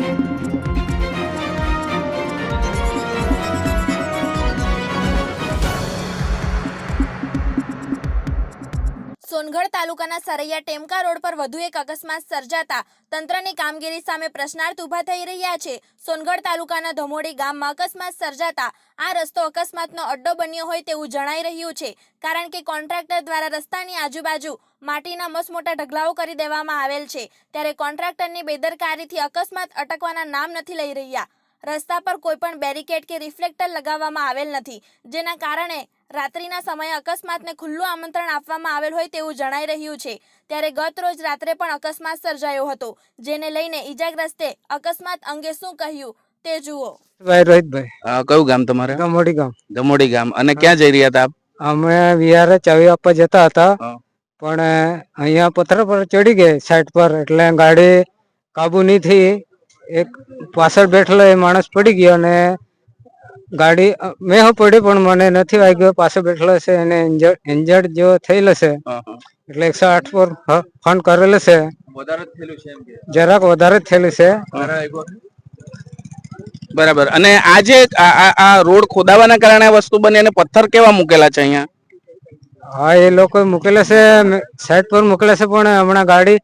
Thank you. Songadh તાલુકાના Saraiya ટેમકા road પર વધુ એક અકસ્માત સર્જાતા તંત્રની કામગીરી સામે પ્રશ્નાર્થ ઊભા થઈ રહ્યા છે. સોનગઢ તાલુકાના ધમોડી ગામમાં અકસ્માત સર્જાતા આ રસ્તો અકસ્માતનો અડ્ડો બન્યો હોય તેવું જણાઈ રહ્યું છે. કારણ કે કોન્ટ્રાક્ટર દ્વારા રસ્તાની આજુબાજુ માટીના મસમોટા ઢગલાઓ કરી દેવામાં આવેલ છે. ત્યારે કોન્ટ્રાક્ટરની બેદરકારીથી અકસ્માત અટકવાના નામ નથી લઈ રહ્યા. રસ્તા પર કોઈ પણ બેરિકેડ કે રિફ્લેક્ટર લગાવવામાં આવેલ નથી. જેના કારણે રાત્રિના સમયે અકસ્માતને ખુલ્લું આમંત્રણ આપવામાં આવેલ હોય તેવું જણાઈ રહ્યું છે. ત્યારે ગત રોજ રાત્રે પણ અકસ્માત સર્જાયો હતો જેને લઈને ઈજાગ્રસ્તે અકસ્માત અંગે શું કહ્યું તે જુઓ. ભાઈ રોહિતભાઈ. કયું ગામ તમારે? ગમોડી ગામ. ગમોડી ગામ. અને ક્યાં જઈ રહ્યા હતા આપ? અમે વિહારે ચાવી આપવા જતા હતા પણ અહીંયા પથ્થર પર ચડી ગઈ સાઈડ પર એટલે ગાડી કાબુ નહીં થઈ. એક પાછળ બેઠેલો એ માણસ પડી ગયો અને ગાડી મેં હો પડી પણ મને નથી વાગ્યો. પાછળ બેઠેલો છે અને ઇન્જર્ડ જેવો થયેલો છે. એટલે એકસો આઠ પર ફોન કરેલો છે. જરાક વધારે જ થયેલું છે. બરાબર. અને આ આ- આ આ રોડ ખોદાવાના કારણે આ વસ્તુ બની અને પથ્થર કેવા મૂકેલા છે અહીંયા? હા એ લોકો મૂકેલા છે. સાઈડ પર મૂકેલા છે પણ હમણાં ગાડી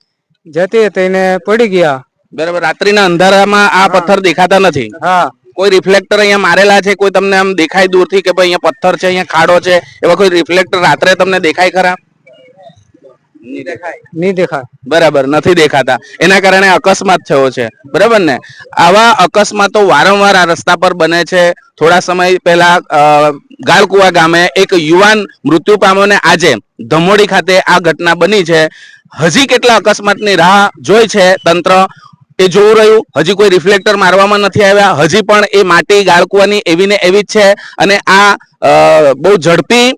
જતી હતી ને પડી ગયા. બરાબર. રાત્રિના અંધારામાં આ પથ્થર દેખાતા નથી? હા. કોઈ રિફ્લેક્ટર અહીંયા મારેલા છે કોઈ તમને આમ દેખાય દૂરથી કે ભાઈ અહીંયા પથ્થર છે અહીંયા ખાડો છે એવા કોઈ રિફ્લેક્ટર રાત્રે તમને દેખાય ખરા? નહીં દેખાય. બરાબર નથી દેખાતા. એના કારણે અકસ્માત થયો છે. બરાબર ને? આવા અકસ્માતો વારંવાર આ રસ્તા પર બને છે. થોડા સમય પહેલા અ, ગાળકુવા ગામે એક યુવાન મૃત્યુ પામ્યો ને આજે ધમોડી ખાતે આ ઘટના બની છે. હજી કેટલા અકસ્માતની રાહ જોઈ છે તંત્ર? એ જોવું રહ્યું. હજી કોઈ રિફ્લેક્ટર મારવામાં નથી આવ્યા. હજી પણ એ માટી ગાળકુવાની એવી ને એવી જ છે. અને આ બહુ ઝડપી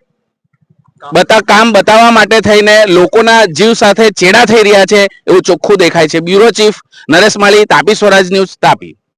બતા, કામ બતાવવા માટે થઈને લોકોના જીવ સાથે ચેડા થઈ રહ્યા છે એવું ચોખ્ખું દેખાય છે. Bureau chief Naresh Mali, Tapi Swaraj news Tapi.